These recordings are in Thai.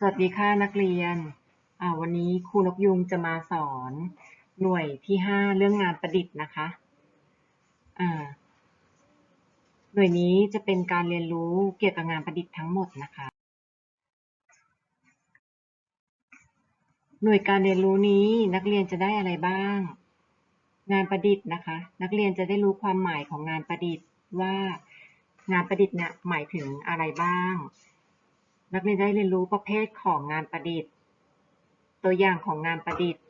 สวัสดีค่ะนักเรียนอ่าวันนี้ครูนกยุงจะมาสอนหน่วยที่ห้าเรื่องงานประดิษฐ์นะคะอ่าหน่วยนี้จะเป็นการเรียนรู้เกี่ยวกับงานประดิษฐ์ทั้งหมดนะคะ หน่วยการเรียนรู้นี้นักเรียนจะได้อะไรบ้าง งานประดิษฐ์นะคะ นักเรียนจะได้รู้ความหมายของงานประดิษฐ์ว่า งานประดิษฐ์เนี่ยหมายถึงอะไรบ้าง นักเรียนได้เรียนรู้ประเภทของงานประดิษฐ์ ตัวอย่างของงานประดิษฐ์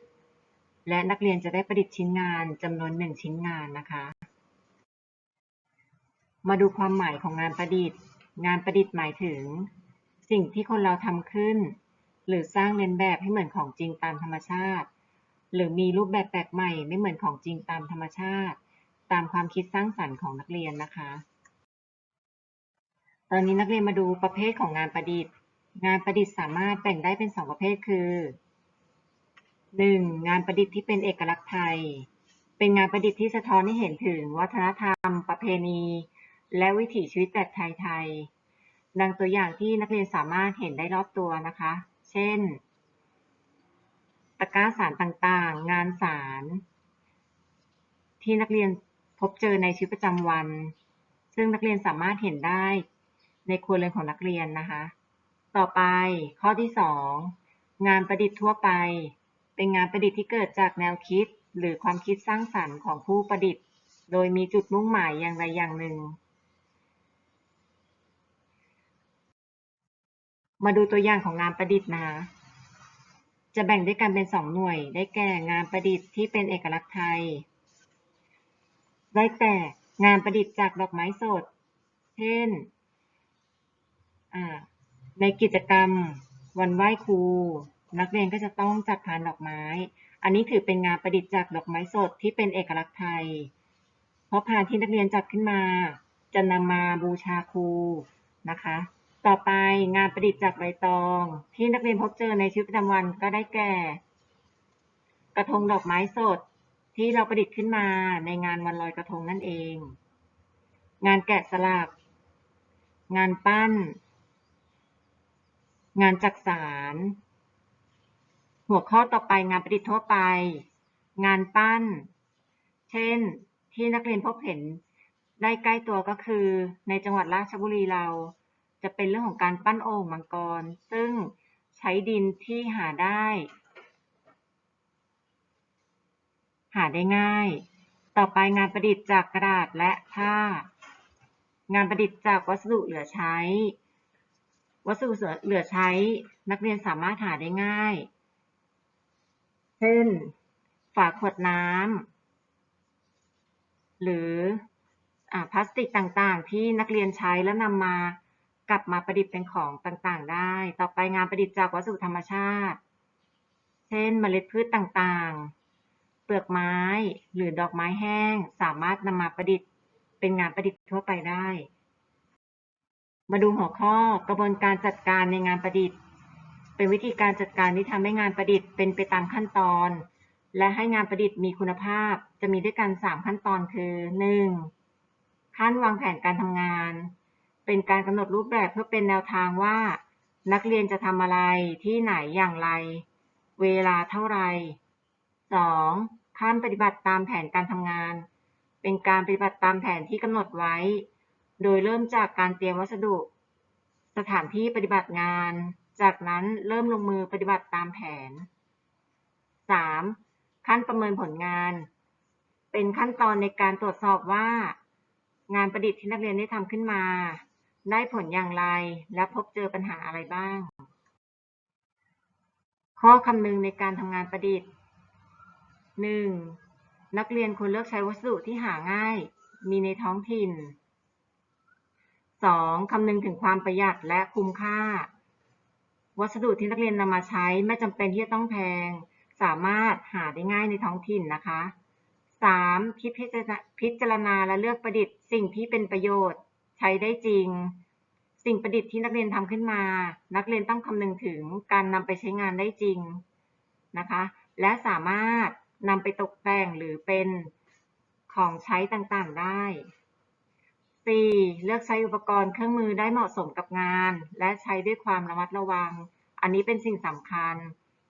และนักเรียนจะได้ประดิษฐ์ชิ้นงานจำนวนหนึ่งชิ้นงานนะคะ มาดูความหมายของงานประดิษฐ์ งานประดิษฐ์หมายถึง สิ่งที่คนเราทำขึ้น หรือสร้างเลียนแบบให้เหมือนของจริงตามธรรมชาติ หรือมีรูปแบบแปลกใหม่ไม่เหมือนของจริงตามธรรมชาติ ตามความคิดสร้างสรรค์ของนักเรียนนะคะ ตอนนี้นักเรียนมาดูประเภทของงานประดิษฐ์ งานประดิษฐ์สามารถแบ่งได้เป็นสองประเภทคือ 1. งานประดิษฐ์ที่เป็นเอกลักษณ์ไทย เป็นงานประดิษฐ์ที่สะท้อนให้เห็นถึง วัฒนธรรม ประเพณี และวิถีชีวิตแบบไทยๆดังตัวอย่างที่นักเรียนสามารถเห็นได้รอบตัวนะคะ เช่น ตะกร้าสารต่างๆ งานสาร ที่นักเรียนพบเจอในชีวิตประจำวัน ซึ่งนักเรียนสามารถเห็นได้ ในครัวเรือนของนักเรียนนะคะ ต่อไปข้อที่ 2 งานประดิษฐ์ทั่วไป เป็นงานประดิษฐ์ที่เกิดจากแนวคิด หรือความคิดสร้างสรรค์ของผู้ประดิษฐ์ โดยมีจุดมุ่งหมายอย่างใดอย่างหนึ่ง มาดูตัวอย่างของงานประดิษฐ์นะคะจะแบ่งด้วยกันเป็นสองหน่วย ได้แก่งานประดิษฐ์ที่เป็นเอกลักษณ์ไทย ได้แก่งานประดิษฐ์จากดอกไม้สด เช่น ในกิจกรรมวันไหว้ครู นักเรียนก็จะต้องจัดพานดอกไม้ อันนี้ถือเป็นงานประดิษฐ์จากดอกไม้สดที่เป็นเอกลักษณ์ไทย เพราะพานที่นักเรียนจัดขึ้นมา จะนำมาบูชาครูนะคะ ต่อไปงานประดิษฐ์จากใบตอง ที่นักเรียนพบเจอในชีวิตประจำวันก็ได้แก่ กระทงดอกไม้สดที่เราประดิษฐ์ขึ้นมาในงานวันลอยกระทงนั่นเอง งานแกะสลัก งานปั้น งานจักสารหัวข้อต่อไปงานประดิษฐ์ทั่วไป งานปั้น เช่น ที่นักเรียนพบเห็นได้ใกล้ตัวก็คือ ในจังหวัดราชบุรีเรา จะเป็นเรื่องของการปั้นโอ่งมังกร ซึ่งใช้ดินที่หาได้ หาได้ง่าย ต่อไปงานประดิษฐ์จากกระดาษและผ้า งานประดิษฐ์จากวัสดุเหลือใช้ วัสดุเหลือใช้นักเรียนสามารถหาได้ง่าย เช่น ฝาขวดน้ำหรืออพลาสติกต่างๆ ที่นักเรียนใช้แล้วนำมากลับมาประดิษฐ์เป็นของต่างๆ ได้ ต่อไปงานประดิษฐ์จากวัสดุธรรมชาติ เช่นเมล็ดพืชต่างๆ เปลือกไม้หรือดอกไม้แห้ง สามารถนำมาประดิษฐ์เป็นงานประดิษฐ์ทั่วไปได้ มาดูหัวข้อกระบวนการจัดการในงานประดิษฐ์ เป็นวิธีการจัดการที่ทำให้งานประดิษฐ์เป็นไปตามขั้นตอน และให้งานประดิษฐ์มีคุณภาพจะมีด้วยกัน 3 ขั้นตอนคือ 1. ขั้นวางแผนการทำงาน เป็นการกำหนดรูปแบบเพื่อเป็นแนวทางว่า นักเรียนจะทำอะไรที่ไหนอย่างไร เวลาเท่าไร 2. ขั้นปฏิบัติตามแผนการทำงาน เป็นการปฏิบัติตามแผนที่กำหนดไว้ โดยเริ่มจากการเตรียมวัสดุ สถานที่ปฏิบัติงาน จากนั้นเริ่มลงมือปฏิบัติตามแผน 3. ขั้นประเมินผลงาน เป็นขั้นตอนในการตรวจสอบว่า งานประดิษฐ์ที่นักเรียนได้ทำขึ้นมา ได้ผลอย่างไร และพบเจอปัญหาอะไรบ้าง ข้อคำนึงในการทำงานประดิษฐ์ 1. นักเรียนควรเลือกใช้วัสดุที่หาง่าย มีในท้องถิ่น 2. คำนึงถึงความประหยัดและคุ้มค่า วัสดุที่นักเรียนนำมาใช้ไม่จำเป็นที่จะต้องแพง สามารถหาได้ง่ายในท้องถิ่นนะคะ 3. คิดพิจารณาและเลือกประดิษฐ์ สิ่งที่เป็นประโยชน์ใช้ได้จริง สิ่งประดิษฐ์ที่นักเรียนทำขึ้นมา นักเรียนต้องคำนึงถึงการนำไปใช้งานได้จริงนะคะ และสามารถนำไปตกแต่งหรือเป็นของใช้ต่างๆได้ 4. เลือกใช้อุปกรณ์เครื่องมือได้เหมาะสมกับงาน และใช้ด้วยความระมัดระวัง อันนี้เป็นสิ่งสำคัญ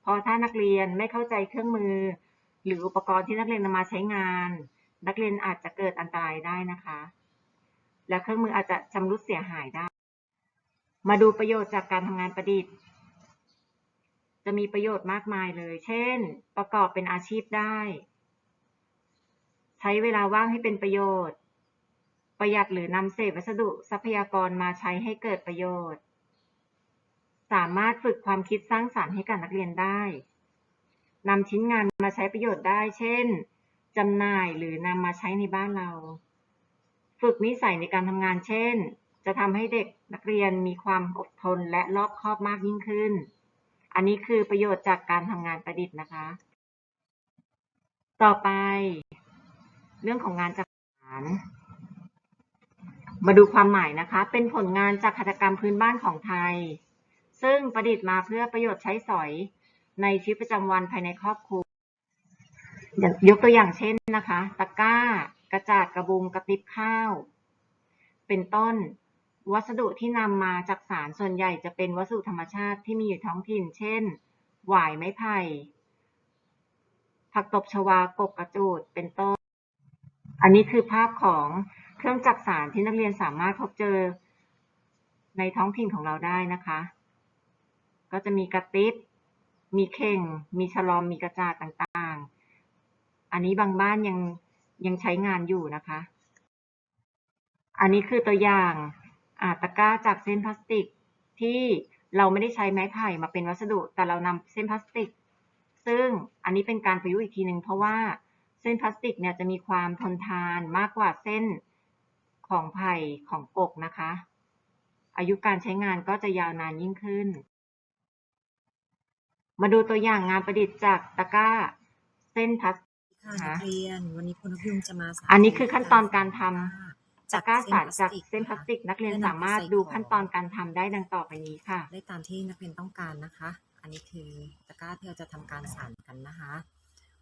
เพราะถ้านักเรียนไม่เข้าใจเครื่องมือ หรืออุปกรณ์ที่นักเรียนนำมาใช้งาน นักเรียนอาจจะเกิดอันตรายได้นะคะ และเครื่องมืออาจจะชำรุดเสียหายได้ มาดูประโยชน์จากการทำงานประดิษฐ์ จะมีประโยชน์มากมายเลย เช่น ประกอบเป็นอาชีพได้ ใช้เวลาว่างให้เป็นประโยชน์ ประหยัดหรือนำเศษวัสดุทรัพยากรมาใช้ให้เกิดประโยชน์ สามารถฝึกความคิดสร้างสรรค์ให้กับนักเรียนได้นำชิ้นงานมาใช้ประโยชน์ได้ เช่นจำหน่ายหรือนำมาใช้ในบ้านเรา ฝึกนิสัยในการทำงาน เช่น จะทำให้เด็กนักเรียนมีความอดทนและรอบคอบมากยิ่งขึ้น อันนี้คือประโยชน์จากการทำงานประดิษฐ์นะคะ ต่อไป เรื่องของงานจักสาน มาดูความหมายนะคะ เป็นผลงานจากหัตถกรรมพื้นบ้านของไทย ซึ่งประดิษฐ์มาเพื่อประโยชน์ใช้สอยในชีวิตประจำวันภายในครอบครัว ยกตัวอย่างเช่นนะคะ ตะกร้า กระจาดกระบุงกระติบข้าว เป็นต้น วัสดุที่นำมาจากสารส่วนใหญ่จะเป็นวัสดุธรรมชาติที่มีอยู่ท้องถิ่น เช่น หวายไม้ไผ่ ผักตบชวากบกระจูด เป็นต้น อันนี้คือภาพของ เครื่องจักสานที่นักเรียนสามารถพบเจอในท้องถิ่นของเราได้นะคะ ก็จะมีกระติบ มีเข่ง มีฉลอม มีกระจาดต่างๆ อันนี้บางบ้านยังยังใช้งานอยู่นะคะ อันนี้คือตัวอย่างอาตะกร้าจากเส้นพลาสติกที่เราไม่ได้ใช้ไม้ไผ่มาเป็นวัสดุ แต่เรานำเส้นพลาสติก ซึ่งอันนี้เป็นการประยุกต์อีกทีหนึ่งเพราะว่าเส้นพลาสติกเนี่ยจะมีความทนทานมากกว่าเส้น ของไผ่ของกกนะคะ อายุการใช้งานก็จะยาวนานยิ่งขึ้น มาดูตัวอย่างงานประดิษฐ์จากตะกร้า เส้นพลาสติกค่ะนักเรียนวันนี้คุณนกยุงจะมาสาธิตอันนี้คือขั้นตอนการทำจาตะกร้าสารจากเส้นพพลาลาสสติติกกนักเรียนสามารถดูขั้นตอนการทำได้ดังต่อไปนี้ค่ะ ได้ตามที่นักเรียนต้องการนะคะ อันนี้คือตะกร้าที่เราจะทำการสานกันนะคะ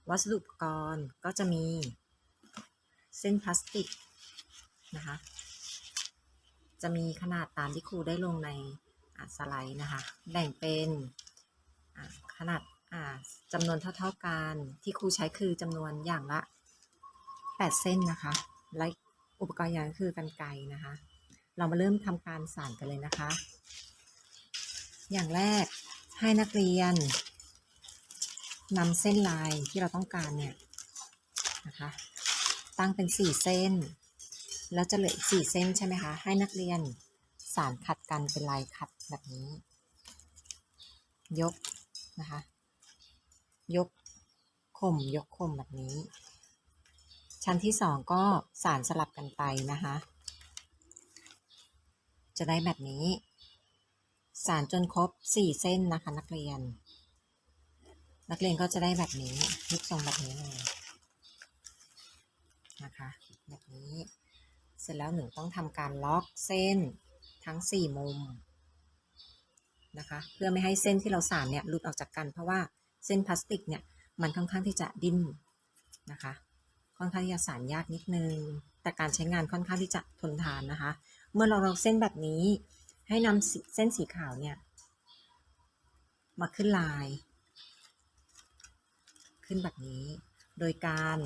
วัสดุอุปกรณ์ก็จะมีเส้นพลาสติก นะคะ จะมีขนาดตามที่ครูได้ลงในอ่าสไลด์นะคะ แบ่งเป็นขนาดจำนวนเท่าๆกันที่ครูใช้คือจำนวนอย่างละ 8 เส้นนะคะ และอุปกรณ์อย่างก็คือกันไกนะคะ เรามาเริ่มทำการสานกันเลยนะคะ อย่างแรกให้นักเรียนนำเส้นลายที่เราต้องการเนี่ยนะคะ ตั้งเป็น 4 เส้น แล้วจะเหลืออีก4เส้นใช่ไหมคะให้นักเรียนสานขัดกันเป็นลายขัดแบบนี้ ยกนะคะ ยกข่มยกข่มแบบนี้ ชั้นที่สองก็สารสลับกันไปนะคะ จะได้แบบนี้ สารจนครบ4เส้นนะคะ นักเรียน นักเรียนก็จะได้แบบนี้รูปทรงแบบนี้เลยนะคะแบบนี้ สร็จแล้วหนึ่งต้องทำการล็อกเส้นทั้ง 4 มุมนะคะเพื่อไม่ให้เส้นที่เราสานเนี่ยหลุดออกจากกัน เพราะว่าเส้นพลาสติกเนี่ยมันค่อนข้างที่จะดิ้นนะคะค่อนข้างที่จะสานยากนิดนึง แต่การใช้งานค่อนข้างที่จะทนทานนะคะ เมื่อเราเราเส้นแบบนี้ ให้นำเส้นสีขาวเนี่ยมาขึ้นลาย ขึ้นแบบนี้ โดยการ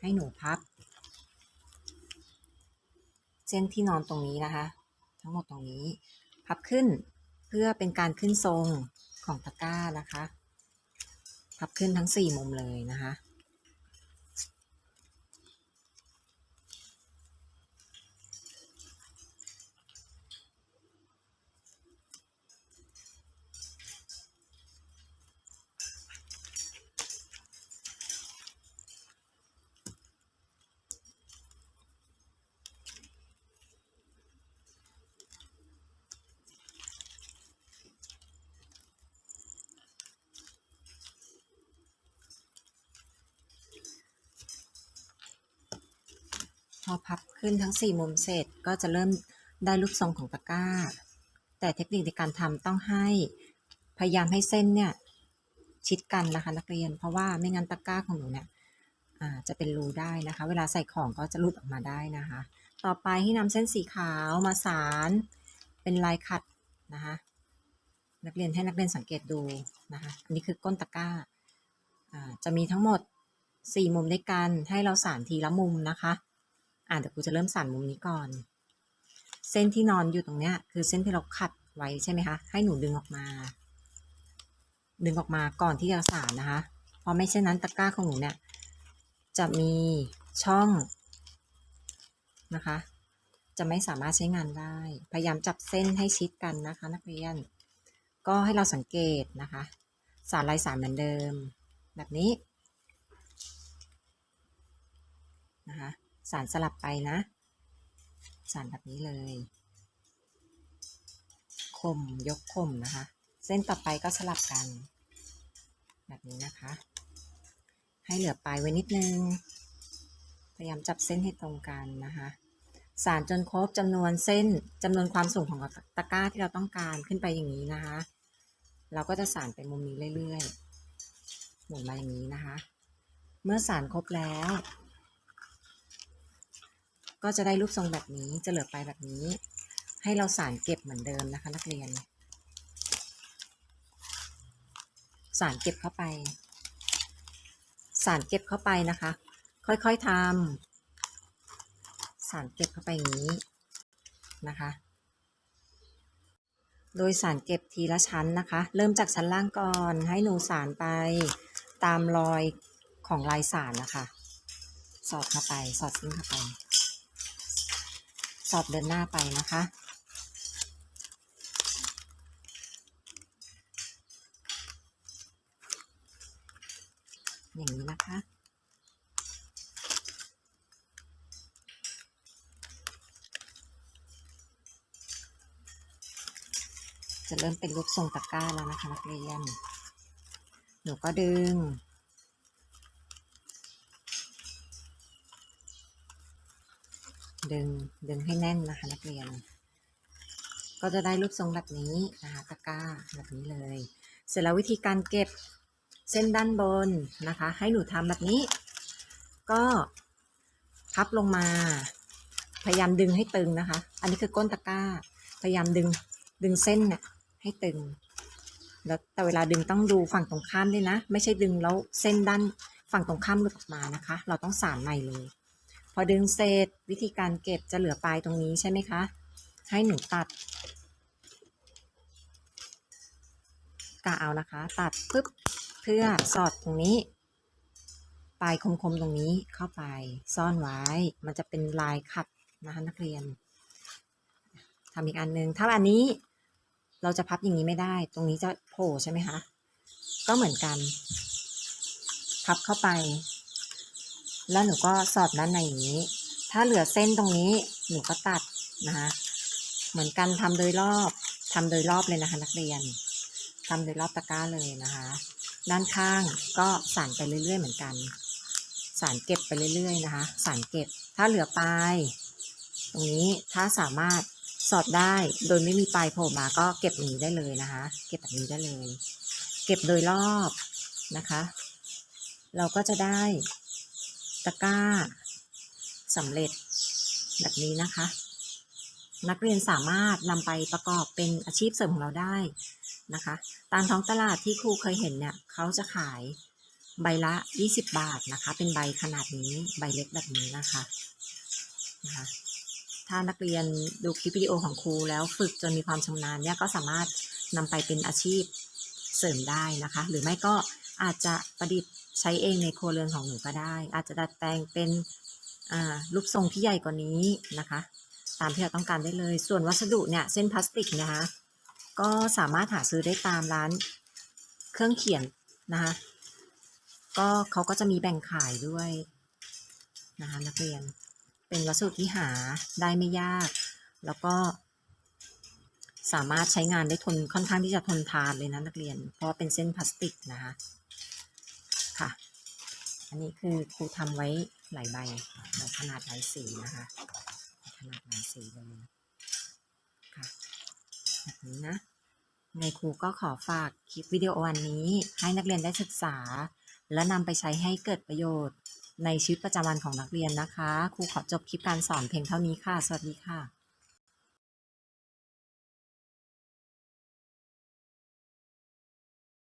ให้หนูพับ เส้นที่นอนตรงนี้นะคะ ทั้งหมดตรงนี้ พับขึ้นเพื่อเป็นการขึ้นทรงของตะกร้านะคะ พับขึ้นทั้ง4มุมเลยนะคะ อพับขึ้นทั้ง 4 มุมเสร็จก็จะเริ่มได้รูปทรงของตะกร้า แต่เทคนิคในการทำต้องให้พยายามให้เส้นเนี่ยชิดกันนะคะนักเรียน เพราะว่าไม่งั้นตะกร้าของหนูเนี่ยจะเป็นรูได้นะคะ เวลาใส่ของก็จะหลุดออกมาได้นะคะ ต่อไปให้นำเส้นสีขาวมาสารเป็นลายขัดนะคะนักเรียนให้นักเรียนสังเกตดูนะคะอันนี้คือก้นตะกร้าจะมีทั้งหมดสี่มุมด้วยกันให้เราสานทีละมุมนะคะ อ่าเดี๋ยวครูจะเริ่มสานมุมนี้ก่อน เส้นที่นอนอยู่ตรงเนี้ย คือเส้นที่เราขัดไว้ใช่ไหมคะ ให้หนูดึงออกมา ดึงออกมาก่อนที่จะสานนะคะ เพราะไม่เช่นนั้นตะกร้าของหนูเนี่ย จะมีช่องนะคะ จะไม่สามารถใช้งานได้ พยายามจับเส้นให้ชิดกันนะคะ นักเรียน ก็ให้เราสังเกตนะคะ สารลายสารเหมือนเดิม แบบนี้นะคะ สารสลับไปนะ สารแบบนี้เลย คมยกคมนะคะ เส้นต่อไปก็สลับกัน แบบนี้นะคะ ให้เหลือปลายไว้นิดนึง พยายามจับเส้นให้ตรงกันนะคะ สารจนครบจำนวนเส้นจำนวนความสูงของตะกร้าที่เราต้องการขึ้นไปอย่างนี้นะคะ เราก็จะสารไปมุมนี้เรื่อยๆหมุนมาอย่างนี้นะคะ เมื่อสารครบแล้ว ก็จะได้รูปทรงแบบนี้จะเหลือไปแบบนี้ ให้เราสารเก็บเหมือนเดิมนะคะ นักเรียน สารเก็บเข้าไป สารเก็บเข้าไปนะคะ ค่อยๆทำสารเก็บเข้าไปอย่างนี้นะคะ โดยสารเก็บทีละชั้นนะคะ เริ่มจากชั้นล่างก่อนให้หนูสารไปตามรอยของลายสารนะคะ สอดเข้าไป สอดเส้นเข้าไป สอดเดินหน้าไปนะคะ อย่างนี้นะคะจะเริ่มเป็นรูปทรงตะกร้าแล้วนะคะนักเรียน หนูก็ดึง ดึงดึงให้แน่นนะคะนักเรียน ก็จะได้รูปทรงแบบนี้นะคะตะกร้าแบบนี้เลย เสร็จแล้ววิธีการเก็บเส้นด้านบนนะคะ ให้หนูทำแบบนี้ ก็พับลงมา พยายามดึงให้ตึงนะคะ อันนี้คือก้นตะกร้า พยายามดึงดึงเส้นเนี่ยให้ตึง แล้วแต่เวลาดึงต้องดูฝั่งตรงข้ามด้วยนะ ไม่ใช่ดึงแล้วเส้นด้านฝั่งตรงข้ามหลุดออกมานะคะ เราต้องสานใหม่เลย อดึงเสร็จวิธีการเก็บจะเหลือปลายตรงนี้ใช่ไหมคะ ให้หนูตัดกะเอานะคะ ตัดปุ๊บเพื่อสอดตรงนี้ ปลายคมๆตรงนี้เข้าไปซ่อนไว้ มันจะเป็นลายขัดนะคะนักเรียนทำอีกอันหนึ่งถ้าอันนี้เราจะพับอย่างนี้ไม่ได้ ตรงนี้จะโผล่ใช่ไหมคะ ก็เหมือนกัน พับเข้าไป แล้วหนูก็สอดด้านในอย่างนี้ ถ้าเหลือเส้นตรงนี้หนูก็ตัดนะคะเหมือนกันทำโดยรอบทำโดยรอบเลยนะคะ นักเรียนทำโดยรอบตะกร้าเลยนะคะ ด้านข้างก็สานไปเรื่อยๆเหมือนกัน สารเก็บไปเรื่อยๆนะคะ สารเก็บ ถ้าเหลือปลายตรงนี้ถ้าสามารถสอดได้โดยไม่มีปลายโผล่มาก็เก็บอย่างนี้ได้เลยนะคะ เก็บแบบนี้ได้เลย เก็บโดยรอบนะคะ เราก็จะได้ ตะกร้าสำเร็จแบบนี้นะคะ นักเรียนสามารถนำไปประกอบเป็นอาชีพเสริมของเราได้นะคะ ตามท้องตลาดที่ครูเคยเห็นเนี่ยเขาจะขายใบละ 20 บาทนะคะ เป็นใบขนาดนี้ใบเล็กแบบนี้นะคะนะคะ ถ้านักเรียนดูคลิปวิดีโอของครูแล้วฝึกจนมีความชำนาญเนี่ยก็สามารถนำไปเป็นอาชีพเสริมได้นะคะ หรือไม่ก็อาจจะประดิษฐ์ ใช้เองในครัวเรือนของหนูก็ได้ อาจจะดัดแปลงเป็นรูปทรงที่ใหญ่กว่านี้นะคะ ตามที่เราต้องการได้เลย ส่วนวัสดุเนี่ยเส้นพลาสติกนะคะ ก็สามารถหาซื้อได้ตามร้านเครื่องเขียนนะคะก็เขาก็จะมีแบ่งขายด้วยนะคะนักเรียนเป็นวัสดุที่หาได้ไม่ยาก แล้วก็สามารถใช้งานได้ทนค่อนข้างที่จะทนทานเลยนะนักเรียน เพราะเป็นเส้นพลาสติกนะคะ ค่ะ อันนี้คือครูทำไว้หลายใบหลายขนาดหลายสีนะคะขนาดหลายสีเลยค่ะแบบนี้นะในครูก็ขอฝากคลิปวิดีโออันนี้ ให้นักเรียนได้ศึกษา และนำไปใช้ให้เกิดประโยชน์ ในชีวิตประจำวันของนักเรียนนะคะ ครูขอจบคลิปการสอนเพียงเท่านี้ค่ะ สวัสดีค่ะ